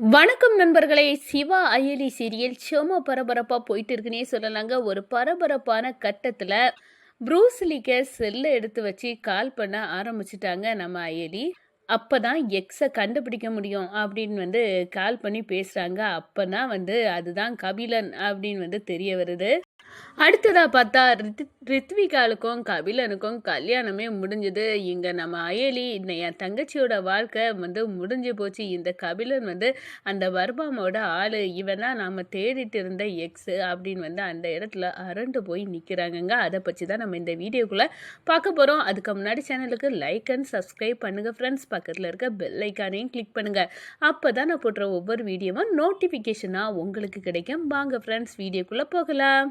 வணக்கம் நண்பர்களே சிவா அயலி சீரியல் செம பரபரப்பாக போயிட்டு இருக்குன்னே சொல்லலாங்க. ஒரு பரபரப்பான கட்டத்தில் ப்ரூஸ்லிக்க செல்லை எடுத்து வச்சு கால் பண்ண ஆரம்பிச்சிட்டாங்க நம்ம அயலி. அப்போ தான் எக்ஸை கண்டுபிடிக்க முடியும் அப்படின்னு வந்து கால் பண்ணி பேசுகிறாங்க அப்போ தான் வந்து அதுதான் கபிலன் அப்படின்னு வந்து தெரிய வருது. அடுத்ததா பார்த்தா ரித் ரித்விகாலுக்கும் கபிலனுக்கும் கல்யாணமே முடிஞ்சது. இங்கே நம்ம அயலி என் தங்கச்சியோட வாழ்க்கை வந்து முடிஞ்சு போச்சு. இந்த கபிலன் வந்து அந்த வர்மாமோட ஆள். இவன் தான் நாம் தேடிட்டு இருந்த எக்ஸு அப்படின்னு வந்து அந்த இடத்துல அரண்டு போய் நிற்கிறாங்கங்க அதை பற்றி தான் நம்ம இந்த வீடியோக்குள்ளே பார்க்க போகிறோம் அதுக்கு முன்னாடி சேனலுக்கு லைக் அண்ட் சப்ஸ்கிரைப் பண்ணுங்கள் ஃப்ரெண்ட்ஸ் பக்கத்தில் இருக்க பெல் ஐக்கானையும் கிளிக் பண்ணுங்கள் அப்போ தான் நான் போடுற ஒவ்வொரு வீடியோவும் நோட்டிஃபிகேஷனாக உங்களுக்கு கிடைக்கும். வாங்க ஃப்ரெண்ட்ஸ் வீடியோக்குள்ளே போகலாம்.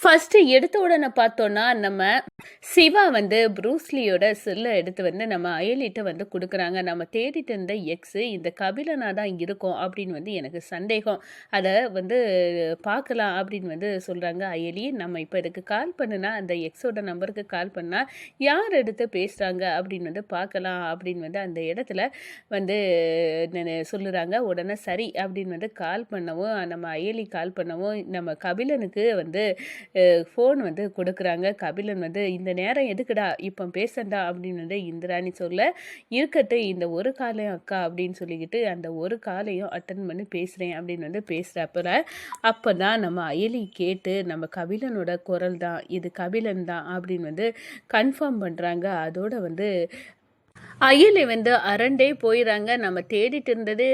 ஃபஸ்ட்டு எடுத்த உடனே பார்த்தோன்னா நம்ம சிவா வந்து ப்ரூஸ்லியோட செல்லை எடுத்து வந்து நம்ம அயலிட்ட வந்து கொடுக்குறாங்க. நம்ம தேடிட்டு இருந்த எக்ஸு இந்த கபிலனாக தான் இருக்கும் அப்படின்னு வந்து எனக்கு சந்தேகம். அதை வந்து பார்க்கலாம் அப்படின்னு வந்து சொல்கிறாங்க அயலி. நம்ம இப்போ இதுக்கு கால் பண்ணுனா அந்த எக்ஸோட நம்பருக்கு கால் பண்ணால் யார் எடுத்து பேசுகிறாங்க அப்படின்னு வந்து பார்க்கலாம் அப்படின்னு வந்து அந்த இடத்துல வந்து சொல்லுறாங்க. உடனே சரி அப்படின்னு வந்து கால் பண்ணவும் நம்ம அயலி கால் பண்ணவும் நம்ம கபிலனுக்கு வந்து ஃபோன் வந்து கொடுக்குறாங்க. கபிலன் வந்து இந்த நேரம் எதுக்குடா? இப்போ பேசண்டா? அப்படின்னு வந்து இந்திராணி சொல்ல இருக்கட்டு இந்த ஒரு காலையும் அக்கா அப்படின்னு சொல்லிக்கிட்டு அந்த ஒரு காலையும் அட்டன் பண்ணி பேசுகிறேன் அப்படின்னு வந்து பேசுகிறப்ப அப்போ தான் நம்ம அயலி கேட்டு நம்ம கபிலனோட குரல் தான் இது கபிலன் தான் அப்படின்னு வந்து கன்ஃபார்ம் பண்ணுறாங்க அதோட வந்து அயலி வந்து அரண்டே போயிடறாங்க நம்ம தேடிட்டு இருந்தது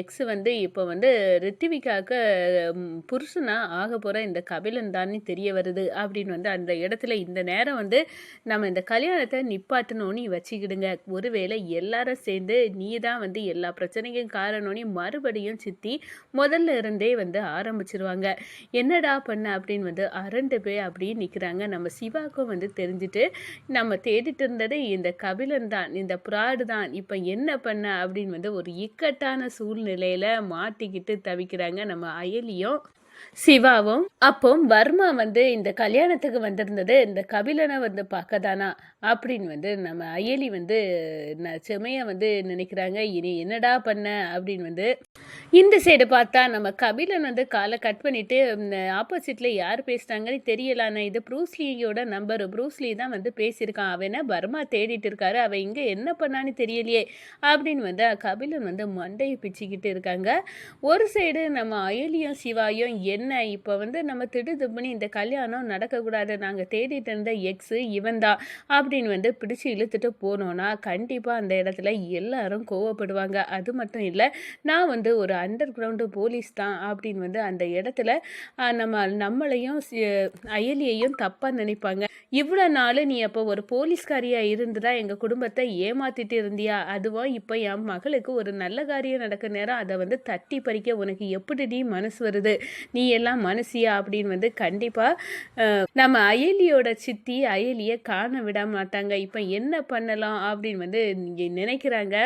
எக்ஸ் வந்து இப்போ வந்து ரித்திவிகாவுக்கு புருஷனாக ஆக போகிற இந்த கபிலன் தானே தெரிய வருது அப்படின்னு வந்து அந்த இடத்துல இந்த நேரம் வந்து நம்ம இந்த கல்யாணத்தை நிப்பாட்டணும்னு வச்சுக்கிடுங்க. ஒருவேளை எல்லாரும் சேர்ந்து நீ தான் வந்து எல்லா பிரச்சனைக்கும் காரணம்னு மறுபடியும் சித்தி முதல்ல இருந்தே வந்து ஆரம்பிச்சிருவாங்க. என்னடா பண்ண அப்படின்னு வந்து அரண்டு போய் அப்படியே நிற்கிறாங்க நம்ம சிவாக்கும் வந்து தெரிஞ்சுட்டு நம்ம தேடிட்டு இருந்தது இந்த கபிலன் தான். இந்த ப்ராடு தான் இப்போ என்ன பண்ண அப்படின்னு வந்து ஒரு இக்கட்டான சூழ்நிலையில் மாட்டிக்கிட்டு தவிக்கிறாங்க நம்ம அயலியும். சிவாவும் அப்போ வர்மா வந்து இந்த கல்யாணத்துக்கு வந்திருந்தது இந்த கபிலனை வந்து பார்க்க தானா அப்படின்னு வந்து நம்ம அயலி வந்து செமையா வந்து நினைக்கிறாங்க. இனி என்னடா பண்ண? அப்படின்னு வந்து இந்த சைடு பார்த்தா நம்ம கபிலன் வந்து காலை கட் பண்ணிட்டு ஆப்போசிட்ல யார் பேசுறாங்கன்னு தெரியலான இது ப்ரூஸ்லியோட நம்பர் ப்ரூஸ்லி தான் வந்து பேசியிருக்கான். அவன வர்மா தேடிட்டு இருக்காரு? அவன் இங்க என்ன பண்ணான்னு தெரியலையே. அப்படின்னு வந்து கபிலன் வந்து மண்டையை பிச்சுக்கிட்டு இருக்காங்க. ஒரு சைடு நம்ம அயலியும் சிவாயும் என்ன? இப்போ வந்து நம்ம திடுதுப்புன்னு இந்த கல்யாணம் நடக்கக்கூடாது நாங்கள் தேடிட்டு இருந்த எக்ஸு இவன் தான் அப்படின்னு வந்து பிடிச்சி இழுத்துட்டு போனோன்னா கண்டிப்பாக அந்த இடத்துல எல்லாரும் கோவப்படுவாங்க. அது மட்டும் இல்லை நான் வந்து ஒரு அண்டர் கிரவுண்டு போலீஸ் தான் அப்படின்னு வந்து அந்த இடத்துல நம்ம நம்மளையும் அயலியையும் தப்பாக நினைப்பாங்க. இவ்வளோ நாள் நீ அப்போ ஒரு போலீஸ்காரியாக இருந்துதா? எங்கள் குடும்பத்தை ஏமாத்திட்டு இருந்தியா? அதுவும் இப்போ என் மகளுக்கு ஒரு நல்ல காரியம் நடக்க நேரம் அதை வந்து தட்டி பறிக்க உனக்கு எப்படி நீ மனசு வருது? நீ எல்லாம் மனசியா அப்படின்னு வந்து கண்டிப்பாக நம்ம அயலியோட சித்தி அயலியை காண விட மாட்டாங்க. இப்போ என்ன பண்ணலாம் அப்படின்னு வந்து நினைக்கிறாங்க.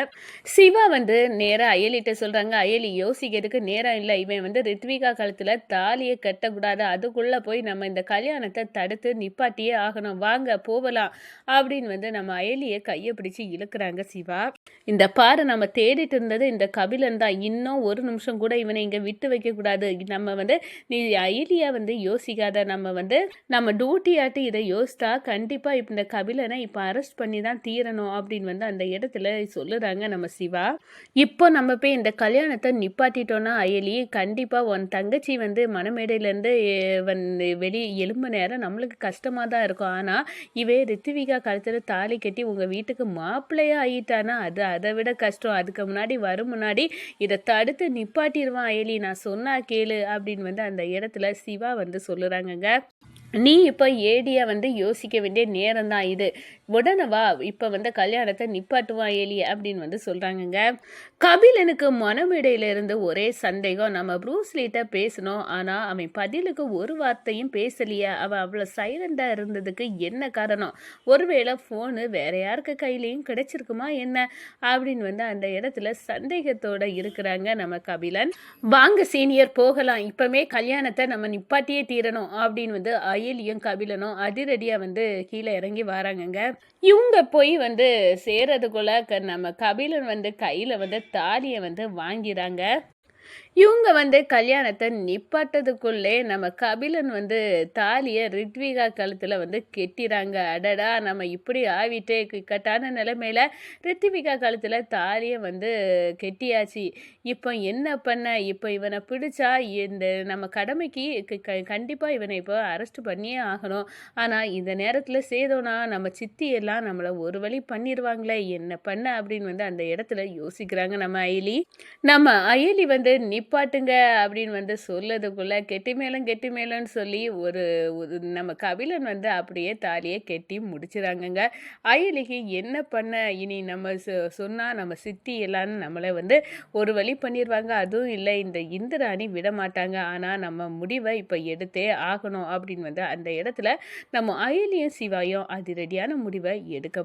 சிவா வந்து நேராக அயலிட்ட சொல்கிறாங்க அயலி யோசிக்கிறதுக்கு நேரம் இல்லை. இவன் வந்து ரித்விகா காலத்தில் தாலியை கட்டக்கூடாது. அதுக்குள்ளே போய் நம்ம இந்த கல்யாணத்தை தடுத்து நிப்பாட்டியே ஆகணும். வாங்க போகலாம் அப்படின்னு வந்து நம்ம அயலியை கையை பிடிச்சி இழுக்கிறாங்க சிவா. இந்த பாரு நம்ம தேடிட்டு இருந்தது இந்த கபிலன் தான். இன்னும் ஒரு நிமிஷம் கூட இவனை இங்கே விட்டு வைக்கக்கூடாது. நம்ம வந்து நீ அயலியா வந்து யோசிக்காத. நம்ம வந்து நம்ம டியூட்டி இதை யோசித்தா கண்டிப்பாக இப்போ இந்த கபிலனை இப்போ அரெஸ்ட் பண்ணி தான் தீரணும் அப்படின்னு வந்து அந்த இடத்துல சொல்லுறாங்க நம்ம சிவா. இப்போ நம்ம போய் இந்த கல்யாணத்தை நிப்பாட்டிட்டோன்னா அயலி கண்டிப்பாக உன் தங்கச்சி வந்து மனமேடையிலேருந்து வந்து வெளி எலும்பு நேரம் நம்மளுக்கு கஷ்டமாக தான் இருக்கும். ஆனால் இவே ரித்திவிகா கழுத்தில் தாலி கட்டி உங்கள் வீட்டுக்கு மாப்பிள்ளையே ஆகிட்டானா அது அதை விட கஷ்டம். அதுக்கு முன்னாடி வரும் முன்னாடி இதை தடுத்து நிப்பாட்டிடுவான் அயலி நான் சொன்னா கேளு அப்படின்னு வந்து அந்த இடத்துல சிவா வந்து சொல்லுறாங்கங்க. நீ இப்போ ஏடியா வந்து யோசிக்க வேண்டிய நேரம் தான் இது. உடனே வா இப்போ வந்து கல்யாணத்தை நிப்பாட்டுவான் ஏலி அப்படின்னு வந்து சொல்கிறாங்கங்க கபிலனுக்கு மனமிடையிலிருந்து ஒரே சந்தேகம் நம்ம ப்ரூஸ்லிட்ட பேசணும். ஆனால் அவன் பதிலுக்கு ஒரு வார்த்தையும் பேசலையே. அவன் அவ்வளோ சைலண்டாக இருந்ததுக்கு என்ன காரணம்? ஒருவேளை ஃபோனு வேற யாருக்கு கையிலையும் கிடைச்சிருக்குமா என்ன? அப்படின்னு வந்து அந்த இடத்துல சந்தேகத்தோட இருக்கிறாங்க நம்ம கபிலன். வாங்க சீனியர் போகலாம். இப்போமே கல்யாணத்தை நம்ம நிப்பாட்டியே தீரணும் அப்படின்னு வந்து அயலியும் கபிலனும் அதிரடியாக வந்து கீழே இறங்கி வராங்கங்க. இவங்க போய் வந்து சேர்றதுக்குள்ள நம்ம கபிலன் வந்து கையில் வந்து தாலியை வந்து வாங்கிறாங்க. இவங்க வந்து கல்யாணத்தை நிப்பாட்டதுக்குள்ளே நம்ம கபிலன் வந்து தாலியை ரித்விகா கழுத்தில் வந்து கெட்டிறாங்க. அடடா நம்ம இப்படி ஆவிட்டே இக்கட்டான நிலைமையில் ரித்விகா கழுத்தில் தாலியை வந்து கெட்டியாச்சு. இப்போ என்ன பண்ண? இப்போ இவனை பிடிச்சா இந்த நம்ம கடமைக்கு கண்டிப்பாக இவனை இப்போ அரெஸ்ட் பண்ணியே ஆகணும். ஆனால் இந்த நேரத்தில் சேதோனா நம்ம சித்தி எல்லாம் நம்மளை ஒரு வழி பண்ணிடுவாங்களே என்ன பண்ண அப்படின்னு வந்து அந்த இடத்துல யோசிக்கிறாங்க நம்ம அயலி. நம்ம அயலி வந்து நிப்பாட்டுங்க அப்படின்னு வந்து சொல்லதுக்குள்ளே கெட்டி மேலும் கெட்டி மேலும்னு சொல்லி ஒரு நம்ம கபிலன் வந்து அப்படியே தாலியை கெட்டி முடிச்சுறாங்கங்க. அயலிக்கு என்ன பண்ண? இனி நம்ம சொ- நம்ம சித்தி எல்லாரும் நம்மளை வந்து ஒரு வழி பண்ணிடுவாங்க அதுவும் இல்லை இந்த இந்திராணி விட மாட்டாங்க ஆனால் நம்ம முடிவை இப்போ எடுத்தே ஆகணும் அப்படின்னு வந்து அந்த இடத்துல நம்ம அயலியும் சிவாயும் அதிரடியான முடிவை எடுக்க